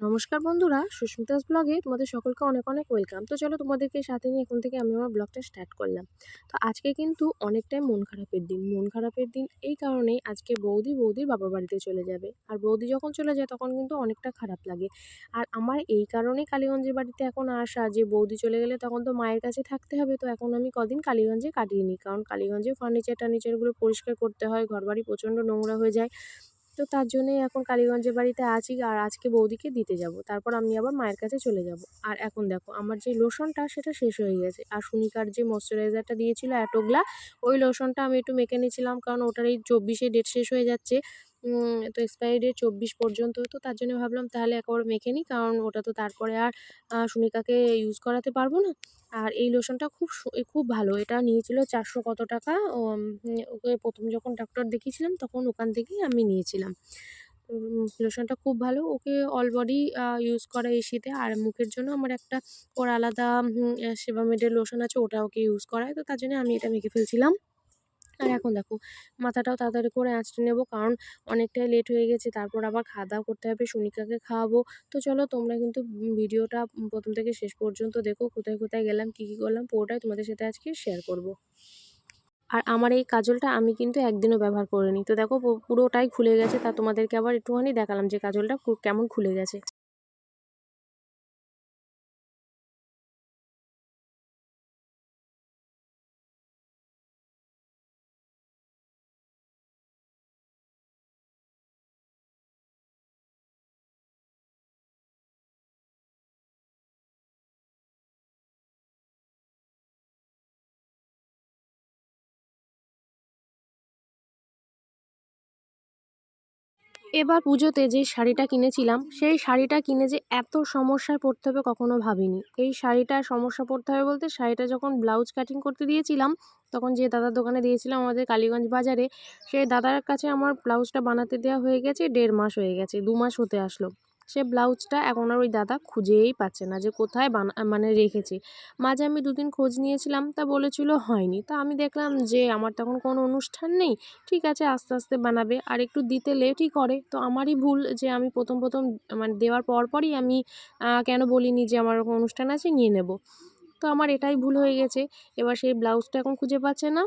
নমস্কার বন্ধুরা, সুস্মিতাস ব্লগে তোমাদের সকলকে অনেক অনেক ওয়েলকাম। তো চলো তোমাদেরকে সাথে নিয়ে এখন থেকে আমি আমার ব্লগটা স্টার্ট করলাম। তো আজকে কিন্তু অনেকটাই মন খারাপের দিন। মন খারাপের দিন এই কারণেই আজকে বৌদি বৌদির বাবার বাড়িতে চলে যাবে। আর বৌদি যখন চলে যায় তখন কিন্তু অনেকটা খারাপ লাগে। আর আমার এই কারণেই কালীগঞ্জের বাড়িতে এখন আসা যে বৌদি চলে গেলে তখন তো মায়ের কাছে থাকতে হবে। তো এখন আমি কদিন কালীগঞ্জে কাটিয়ে নিই। কারণ কালীগঞ্জে ফার্নিচার টার্নিচারগুলো পরিষ্কার করতে হয়। ঘরবাড়ি প্রচণ্ড নোংরা হয়ে যায়। তো তার জন্যই এখন কালীগঞ্জের বাড়িতে আছি আর আজকে বৌদিকে দিতে যাব। তারপর আমি আবার মায়ের কাছে চলে যাব। আর এখন দেখো, আমার যে লোশনটা, সেটা শেষ হয়ে গেছে। আর সুনিকার যে ময়শ্চারাইজারটা দিয়েছিল এটোগলা ওই লোশনটা আমি একটু মেখে নিয়েছিলাম কারণ ওটার এই চব্বিশে ডেট শেষ হয়ে যাচ্ছে। তো এক্সপায়ারি ডেট চব্বিশ পর্যন্ত তো তার জন্য ভাবলাম তাহলে একবার মেখে নিই, কারণ ওটা তো তারপরে আর সুনিকাকে ইউজ করাতে পারব না। আর এই লোশনটা খুব খুব ভালো, এটা নিয়েছিল চারশো কত টাকা ওকে প্রথম যখন ডক্টর দেখিয়েছিলাম, তখন ওখান থেকেই আমি নিয়েছিলাম। লোশনটা খুব ভালো, ওকে অল বডি ইউজ করা এই শীতে আর মুখের জন্য আমার একটা ওর আলাদা সেবামেডের লোশন আছে, ওটা ওকে ইউজ করায়, তো তার জন্য আমি এটা মেখে ফেলছিলাম। আর এখন দেখো, মাথাটাও তাড়াতাড়ি করে আঁচড়ে নেব, কারণ অনেকটাই লেট হয়ে গেছে। তারপর আবার খাওয়া দাওয়া করতে হবে, সুনিকাকে খাওয়াবো। তো চলো, তোমরা কিন্তু ভিডিওটা প্রথম থেকে শেষ পর্যন্ত দেখো, কোথায় কোথায় গেলাম, কী কী করলাম, পুরোটাই তোমাদের সাথে আজকে শেয়ার করব। আর আমার এই কাজলটা আমি কিন্তু একদিনও ব্যবহার করিনি। তো দেখো, পুরোটাই খুলে গেছে, তা তোমাদেরকে আবার একটুখানি দেখালাম যে কাজলটা কেমন খুলে গেছে। এবার পুজোতে যে শাড়িটা কিনেছিলাম, সেই শাড়িটা কিনে যে এত সমস্যায় পড়তে হবে কখনো ভাবিনি। এই শাড়িটা সমস্যা পড়তে হবে বলতে শাড়িটা যখন ব্লাউজ কাটিং করতে দিয়েছিলাম, তখন যে দাদার দোকানে দিয়েছিলাম আমাদের কালীগঞ্জ বাজারে, সেই দাদার কাছে আমার ব্লাউজটা বানাতে দেওয়া হয়ে গেছে, দেড় মাস হয়ে গেছে, দু মাস হতে আসলো। সে ব্লাউজটা এখন আর ওই দাদা খুঁজেই পাচ্ছে না যে কোথায় বানা মানে রেখেছে। মাঝে আমি দুদিন খোঁজ নিয়েছিলাম, তা বলেছিল হয়নি। তা আমি দেখলাম যে আমার তখন কোনো অনুষ্ঠান নেই, ঠিক আছে, আস্তে আস্তে বানাবে, আর একটু দিতে লেটই করে। তো আমারই ভুল যে আমি প্রথম প্রথম মানে দেওয়ার পরপরই আমি কেন বলিনি যে আমার অনুষ্ঠান আছে, নিয়ে নেব। তো আমার এটাই ভুল হয়ে গেছে। এবার সেই ব্লাউজটা এখন খুঁজে পাচ্ছে না।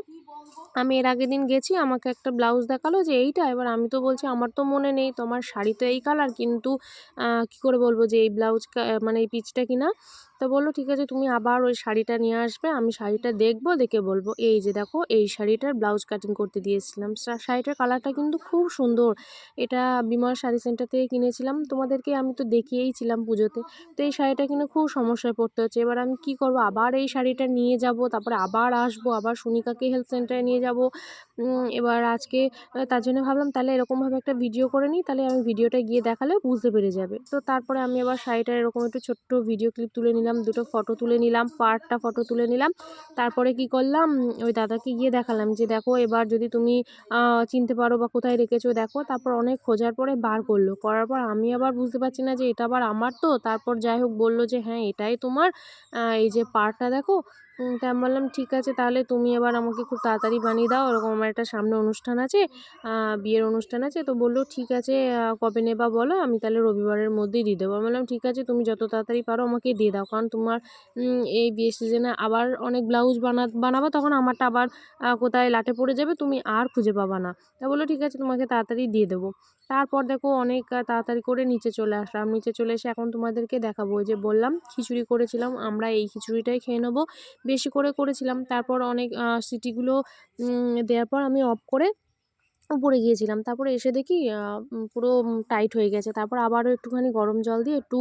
আমি এর আগের দিন গেছি, আমাকে একটা ব্লাউজ দেখাল যে এইটা, এবার আমি তো বলছি আমার তো মনে নেই, তোমার শাড়ি তো এই কালার কিন্তু কি করে বলব যে এই ব্লাউজ মানে এই পিচটা কিনা? তো বলল, ঠিক আছে, তুমি আবার ওই শাড়িটা নিয়ে আসবে, আমি শাড়িটা দেখব, দেখে বলব, এই যে দেখো, এই শাড়িটার ব্লাউজ কাটিং করতে দিয়েছিলাম। শাড়িটার কালারটা কিন্তু খুব সুন্দর। এটা বিমল শাড়ি সেন্টার থেকে কিনেছিলাম, তোমাদেরকে আমি তো দেখিয়েইছিলাম পুজোতে। তো এই শাড়িটা কিনে খুব সমস্যায় পড়তে হচ্ছে। এবার আমি কি করব? আবার এই শাড়িটা নিয়ে যাব, তারপরে আবার আসব, আবার সুনিকাকে হেলথ সেন্টারে নিয়ে যাব। এবার আজকে তার জন্য ভাবলাম তাহলে এরকমভাবে একটা ভিডিও করে নিই, তাহলে আমি ভিডিওটা গিয়ে দেখালে বুঝতে পেরে যাবে। তো তারপরে আমি আবার শাড়িটার এরকম একটু ছোট্ট ভিডিও ক্লিপ তুলে নিলাম। দুটো ফটো তুলে নিলাম পার্টটা ফটো তুলে নিলাম। তারপরে কি করলাম? ওই দাদাকে গিয়ে দেখালাম যে, দেখো, এবার যদি তুমি চিনতে পারো বা কোথায় রেখেছো, দেখো। তারপর অনেক খোঁজার পরে বার করল। করার পর আমি আবার বুঝতে পারছি না যে, এটা আবার আমার তো? তারপর যাই হোক বলল যে হ্যাঁ এটাই তোমার। এই যে পার্টটা দেখো তা আমি বললাম, ঠিক আছে, তাহলে তুমি এবার আমাকে খুব তাড়াতাড়ি বানিয়ে দাও। ওরকম আমার একটা সামনে অনুষ্ঠান আছে বিয়ের অনুষ্ঠান আছে। তো বলল, ঠিক আছে কবে নেবা বলো? আমি তাহলে রবিবারের মধ্যেই দিয়ে দেবো। আমি বললাম, ঠিক আছে, তুমি যত তাড়াতাড়ি পারো আমাকে দিয়ে দাও। কারণ তোমার এই বিয়ের সিজনে আবার অনেক ব্লাউজ বানা, বানাবো, তখন আমারটা আবার কোথায় লাটে পড়ে যাবে, তুমি আর খুঁজে পাবা না। তা বলল, ঠিক আছে, তোমাকে তাড়াতাড়ি দিয়ে দেবো। তারপর দেখো, অনেক তাড়াতাড়ি করে নিচে চলে আসলাম। নিচে চলে এসে এখন তোমাদেরকে দেখাবো। যে বললাম, খিচুড়ি করেছিলাম, আমরা এই খিচুড়িটাই খেয়ে নেব। বেশি করে করেছিলাম। তারপর অনেক সিটিগুলো দেওয়ার পর আমি অফ করে উপরে গিয়েছিলাম। তারপরে এসে দেখি পুরো টাইট হয়ে গেছে। তারপর আবারও একটুখানি গরম জল দিয়ে একটু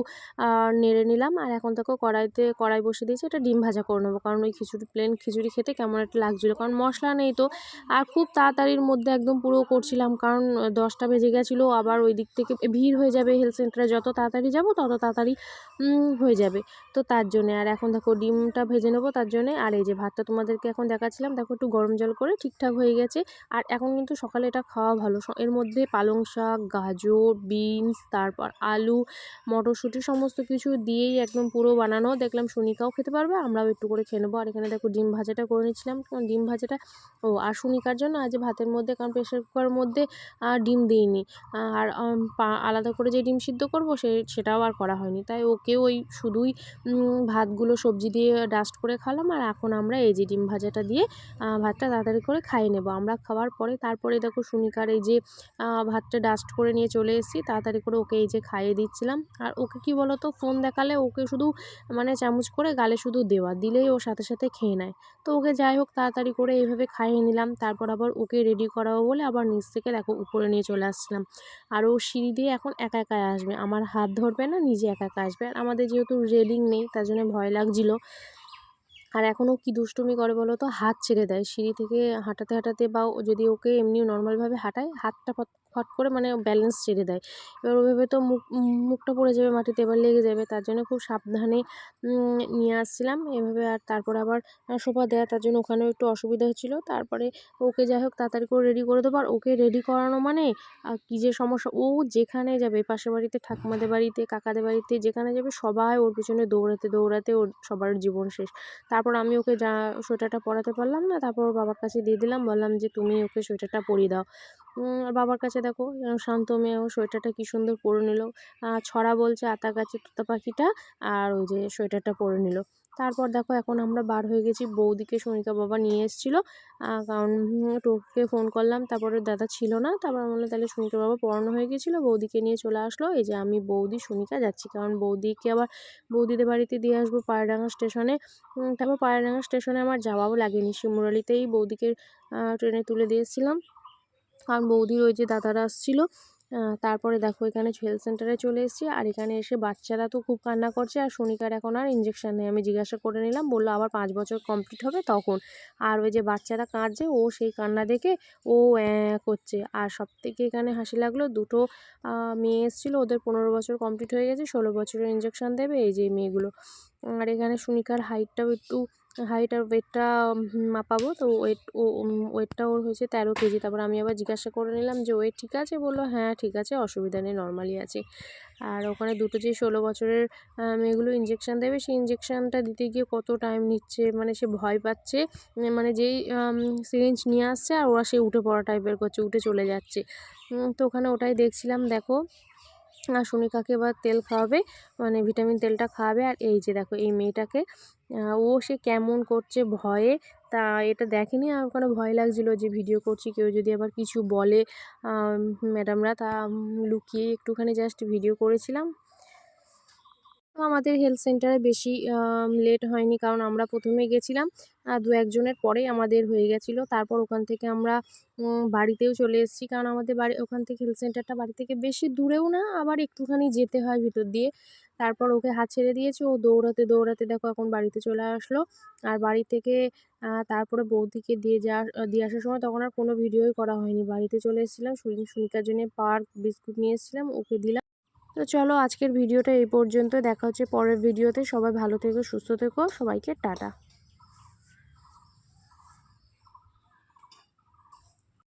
নেড়ে নিলাম। আর এখন দেখো কড়াইতে, কড়াই বসে দিয়েছি এটা ডিম ভাজা করে নেব। কারণ ওই খিচুড়ি প্লেন খিচুড়ি খেতে কেমন একটা লাগছিল। কারণ মশলা নেই তো। আর খুব তাড়াতাড়ির মধ্যে একদম পুরো করছিলাম। কারণ দশটা বেজে গেছিল, আবার ওই দিক থেকে ভিড় হয়ে যাবে হেলথ সেন্টারে যত তাড়াতাড়ি যাব, তত তাড়াতাড়ি হয়ে যাবে। তো তার জন্যে, আর এখন দেখো ডিমটা ভেজে নেব তার জন্যে। আর এই যে ভাতটা তোমাদেরকে এখন দেখাচ্ছিলাম, দেখো একটু গরম জল করে ঠিকঠাক হয়ে গেছে। আর এখন কিন্তু সকালে এটা খাওয়া ভালো। এর মধ্যে পালং শাক, গাজর, বিনস, তারপর আলু, মটরশুঁটি সমস্ত কিছু দিয়েই একদম পুরো বানানো। দেখলাম সুনিকাও খেতে পারবে, আমরাও একটু করে খেয়ে নেব। আর এখানে দেখো ডিম ভাজাটা করে নিচ্ছিলাম কারণ ডিম ভাজাটা, ও, আর সুনিকার জন্য আজ ভাতের মধ্যে, কারণ প্রেশার কুকারের মধ্যে ডিম দিইনি। আর আলাদা করে যে ডিম সিদ্ধ করব, সে, সেটাও আর করা হয়নি। তাই ওকে ওই শুধুই ভাতগুলো সবজি দিয়ে ডাস্ট করে খালাম আর এখন আমরা এই যে ডিম ভাজাটা দিয়ে ভাতটা তাড়াতাড়ি করে খাইয়ে নেব। আমরা খাওয়ার পরে, তারপরে দেখো সুনিকার এই যে ভাতটা ডাস্ট করে নিয়ে চলে এসেছি, তাড়াতাড়ি করে ওকে এই যে খাইয়ে দিচ্ছিলাম। আর ওকে কি বলতো ফোন দেখালে ওকে শুধু মানে চামচ করে গালে শুধু দেওয়া, দিলেই ও সাথে সাথে খেয়ে নেয়। তো ওকে যাই হোক, তাড়াতাড়ি করে এইভাবে খাইয়ে নিলাম। তারপর আবার ওকে রেডি করাবো বলে আবার নিচ থেকে দেখো উপরে নিয়ে চলে আসছিলাম। আর ও সিঁড়ি দিয়ে এখন একা একা আসবে। আমার হাত ধরবে না, নিজে একা একা আসবে। আর আমাদের যেহেতু রেলিং নেই, তার জন্য ভয় লাগছিল। আর এখনও কি দুষ্টুমি করে বলো তো? হাত ছেড়ে দেয়। সিঁড়ি থেকে হাঁটাতে হাঁটাতে বা যদি ওকে এমনি নর্মালভাবে হাঁটায়, হাতটা ফট করে মানে ব্যালেন্স ছেড়ে দেয়। এবার ওইভাবে তো মুখ, মুখটা পড়ে যাবে, মাটিতে এবার লেগে যাবে, তার জন্য খুব সাবধানে নিয়ে আসছিলাম। এভাবে আর তারপরে আবার সোফা দেওয়া তার জন্য ওখানেও একটু অসুবিধা হচ্ছিল। তারপরে ওকে যাই হোক তাড়াতাড়ি করে রেডি করে দেবো। আর ওকে রেডি করানো মানে কী যে সমস্যা, ও যেখানে যাবে, পাশের বাড়িতে, ঠাকুমাদের বাড়িতে, কাকাদের বাড়িতে, যেখানে যাবে, সবাই ওর পিছনে দৌড়াতে দৌড়াতে ওর সবার জীবন শেষ। তারপর আমি ওকে যা, সোয়েটারটা পরাতে পারলাম না, তারপর বাবার কাছে দিয়ে দিলাম। বললাম যে, তুমি ওকে সোয়েটারটা পরিয়ে দাও। বাবার কাছে দেখো শান্ত মেয়েও সোয়েটারটা কী সুন্দর পরে নিল। ছড়া বলছে আতা গাছে তোতা পাখিটা, আর ওই যে সোয়েটারটা পরে নিল। তারপর দেখো, এখন আমরা বার হয়ে গেছি, বৌদিকে সোনিকা বাবা নিয়ে এসেছিল। কারণ টোকে ফোন করলাম, তারপরে দাদা ছিল না, তারপর বললাম, তাহলে সোনিকা বাবা পড়ানো হয়ে গেছিল, বৌদিকে নিয়ে চলে আসলো। এই যে আমি, বৌদি সোনিকা যাচ্ছি। কারণ বৌদিকে আবার বৌদিদের বাড়িতে দিয়ে আসব পায়রাডাঙ্গা স্টেশনে তারপর পায়রাডাঙ্গা স্টেশনে আমার যাওয়াও লাগেনি। শিমুরালিতেই বৌদিকে ট্রেনে তুলে দিয়েছিলাম কারণ বৌদির ওই যে দাদারা আসছিল তারপরে দেখো এখানে হেলথ সেন্টারে চলে এসেছি, আর এখানে এসে বাচ্চারা তো খুব কান্না করছে, আর শনিকার এখন আর ইঞ্জেকশান নেই। আমি জিজ্ঞাসা করে নিলাম, বলল, আবার পাঁচ বছর কমপ্লিট হবে তখন? আর ওই যে বাচ্চারা কাঁদছে, ও সেই কান্না দেখে ও করছে। আর সব থেকে এখানে হাসি লাগল, দুটো মেয়ে এসেছিল, ওদের পনেরো বছর কমপ্লিট হয়ে গেছে, ষোলো বছরের ইঞ্জেকশান দেবে, এই যে মেয়েগুলো। আর এখানে সুনিকার হাইটটাও একটু হাইট আর ওয়েটটা মাপাবো। তো ওয়েট, ও ওয়েটটা ওর হয়েছে তেরো কেজি। তারপর আমি আবার জিজ্ঞাসা করে নিলাম যে, ওয়েট ঠিক আছে? বলল হ্যাঁ ঠিক আছে, অসুবিধা নেই, নর্মালি আছে। আর ওখানে দুটো যে ষোলো বছরের মেয়েগুলো ইঞ্জেকশান দেবে, সেই ইঞ্জেকশানটা দিতে গিয়ে কত টাইম নিচ্ছে মানে সে ভয় পাচ্ছে মানে যেই সিরিঞ্জ নিয়ে আসছে আর ওরা সে উঠে পড়া টাইপের করছে, উঠে চলে যাচ্ছে। তো ওখানে ওটাই দেখছিলাম, দেখো। আর সুনিকাকে এবার তেল খাওয়াবে মানে ভিটামিন তেলটা খাওয়াবে আর এই যে দেখো, এই মেয়েটাকে ও সে কেমন করছে ভয়ে, তা এটা দেখেনি? আমার কোনো ভয় লাগছিল যে ভিডিও করছি, কেউ যদি আবার কিছু বলে ম্যাডামরা, তা লুকিয়ে একটুখানি জাস্ট ভিডিও করেছিলাম। তো আমাদের হেলথ সেন্টারে বেশি লেট হয়নি। কারণ আমরা প্রথমে গেছিলাম দু একজনের পরেই আমাদের হয়ে গেছিল। তারপর ওখান থেকে আমরা বাড়িতেও চলে এসেছি। কারণ আমাদের বাড়ি, ওখান থেকে হেলথ সেন্টারটা বাড়ি থেকে বেশি দূরেও না, আবার একটুখানি যেতে হয় ভিতর দিয়ে। তারপর ওকে হাত ছেড়ে দিয়েছে। ও দৌড়াতে দৌড়াতে দেখো এখন বাড়িতে চলে আসলো। আর বাড়ি থেকে তারপরে বৌদিকে দিয়ে যাওয়ার দিয়ে আসার সময় তখন আর কোনো ভিডিওই করা হয়নি। বাড়িতে চলে এসেছিলাম সুনিকার জন্য পার্ক, বিস্কুট নিয়ে এসেছিলাম, ওকে দিলাম। তো চলো আজকের ভিডিওটা এই পর্যন্ত দেখা হচ্ছে পরের ভিডিওতে। সবাই ভালো থেকো, সুস্থ থেকো। সবাইকে টাটা।